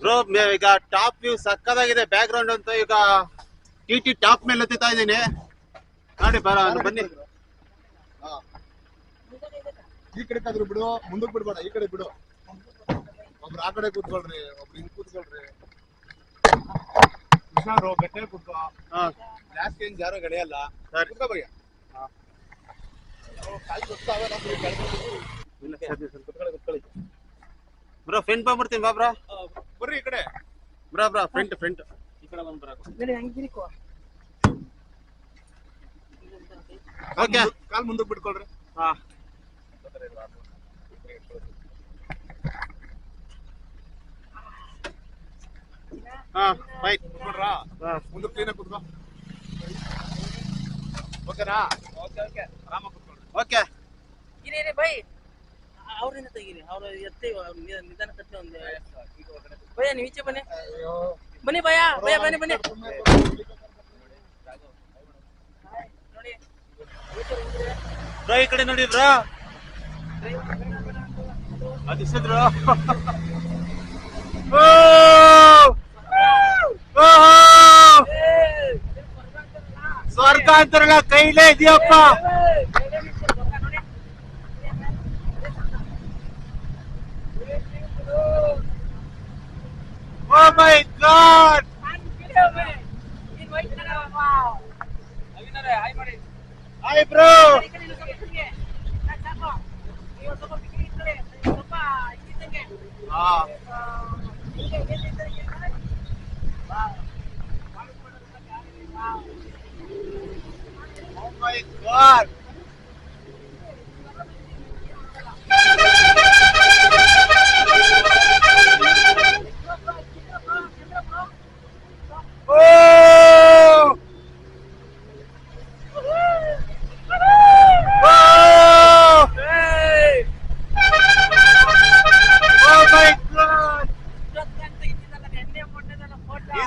Bro ಈಗ top view ಸಕ್ಕದಾಗಿದೆ. Background ಅಂತ ಈಗ ಟಿ ಟಿ ಟಾಪ್ ಮೇಲೆ ಹತ್ತಿತಾ ಇದ್ದೀನಿ. ನೋಡಿ ಬರ ಬನ್ನಿ. ಈ ಕಡೆ ಕಾದ್ರು ಬಿಡು ಮುಂದಕ್ಕೆ ಬಿಡ್ಬೇಡ ಈ ಕಡೆ ಬಿಡು. ಒಬ್ರು ಆ ಕಡೆ ಕೂತ್ಕೊಳ್ರಿ ಒಬ್ರು ಹಿಂಗ್ ಕೂತ್ಕೊಳ್ರಿ. ಹುಷಾರು ಗಟ್ಟೆ ಕೂತ್ಕೋ. ಹಾ. ಜಾಸ್ತಿ ಏನ್ ಜಾರೋ ಗಡಿಯಲ್ಲ. ಕೂತ್ಕೋ ಬಯ್ಯ. ಬ್ರೋ ಫ್ರೆಂಡ್ ಬಂದ್ಬಿಡ್ತೀನಿ ಬಾ ಬ್ರೋ. ಬರ್ರಿ ಈ ಕಡೆ. ಬ್ರಾ ಬ್ರಾ ಫ್ರಂಟ್ ಫ್ರಂಟ್ ಈ ಕಡೆ ಬಂದ್ ಓಕೆ. ಕಾಲ್ ಮುಂದಕ್ಕೆ ಬಿಟ್ಕೊಳ್ರಿ. ಹಾ. ಹಾ ಬೈ. ಕುತ್ಕೊಳ್ರಾ ಮುಂದಕ್ಕೆ ಕ್ಲೀನಾಗಿ ಕೂತ್ಕೋ. ಓಕೆನಾ? Okay okay. ಆರಾಮಾಗಿ ಕುತ್ಕೊಳ್ರಿ. ಓಕೆ. ಇರಿ ಬೈ. ಅವ್ರಿಂದ ತೆಗೀರಿ ಅವ್ರ ಎತ್ತಿ ನಿಧಾನ ಕಟ್ಟಿ ಒಂದು ಭಯ ನೀವು ಈಚೆ ಬನ್ನಿ ಬನ್ನಿ ಭಯ ಭಯ ಬನ್ನಿ ಬನ್ನಿ ನೋಡಿ ಬ್ರೋ ಈ ಕಡೆ ನೋಡಿ ಬ್ರೋ ಅದಿಸಿದ್ರು ಸ್ವರ್ಗ ಅಂತಾರಲ್ಲ ಕೈಲೇ ಇದೆಯಪ್ಪ Hai bro. Ah. Oh my god.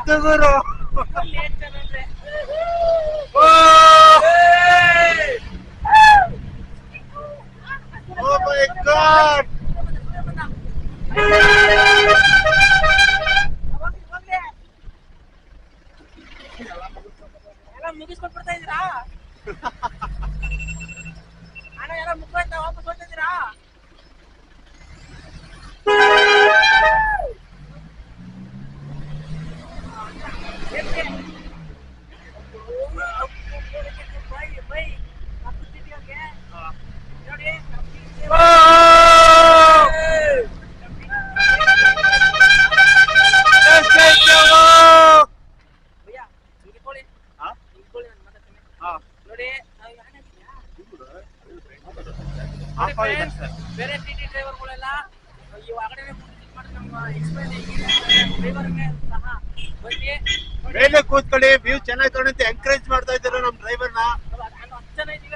ಇದು ಗುರು ಓ ಓ ಮೈ ಗಾಡ್ ಎಲ್ಲ ಮುಗಿಸ್ಕೊಟ್ಬಿಡ್ತಾ ಇದೀರಾ ಅಣ್ಣ ಎಲ್ಲ ಮುಗ್ದೋಯ್ತಾ ವಾಪಸ್ ಹೋಗ್ತಿದ್ದೀರಾ ಬೈ ಬೇರೆ ಟಿ ಟಿ ಡ್ರೈವರ್ಗಳೆಲ್ಲ ಈ ನೋಡಿ ಮೇಲೆ ಕೂತ್ಕೊಳ್ಳಿ ವ್ಯೂ ಚೆನ್ನಾಗಿ ಕಾಣುತ್ತೆ ಎಂಕರೇಜ್ ಮಾಡ್ತಾ ಇದ್ದಾರೆ ನಮ್ಮ ಡ್ರೈವರ್ನ ಹತ್ತು ಜನ ಇದ್ದೀವಿ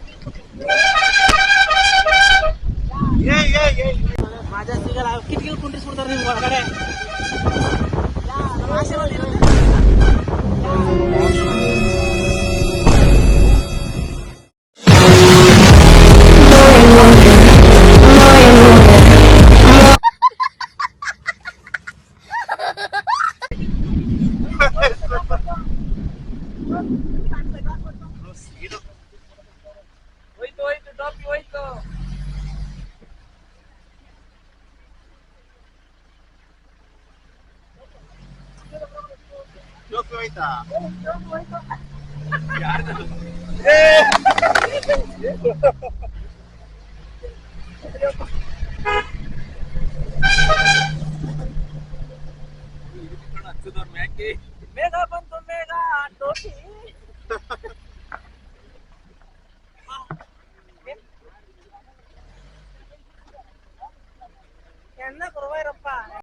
ಗುರು. ಏ ಏ ಏ ಮಜಾ ಸಿಗಲ್ಲ ಕಿಟಕಿಲ್ ಕುಂಡ್ರಿಸ್ಬಿಡ್ತಾರೆ ನಿಮ್ಗೆ ಹೊರಗಡೆ ನಮ್ಮ ಆಶೀರ್ವಾದ ಇರುತ್ತೆ. ಹೋಯ್ತಾ ಮೇಘ ಬಂತು ಮೇಘ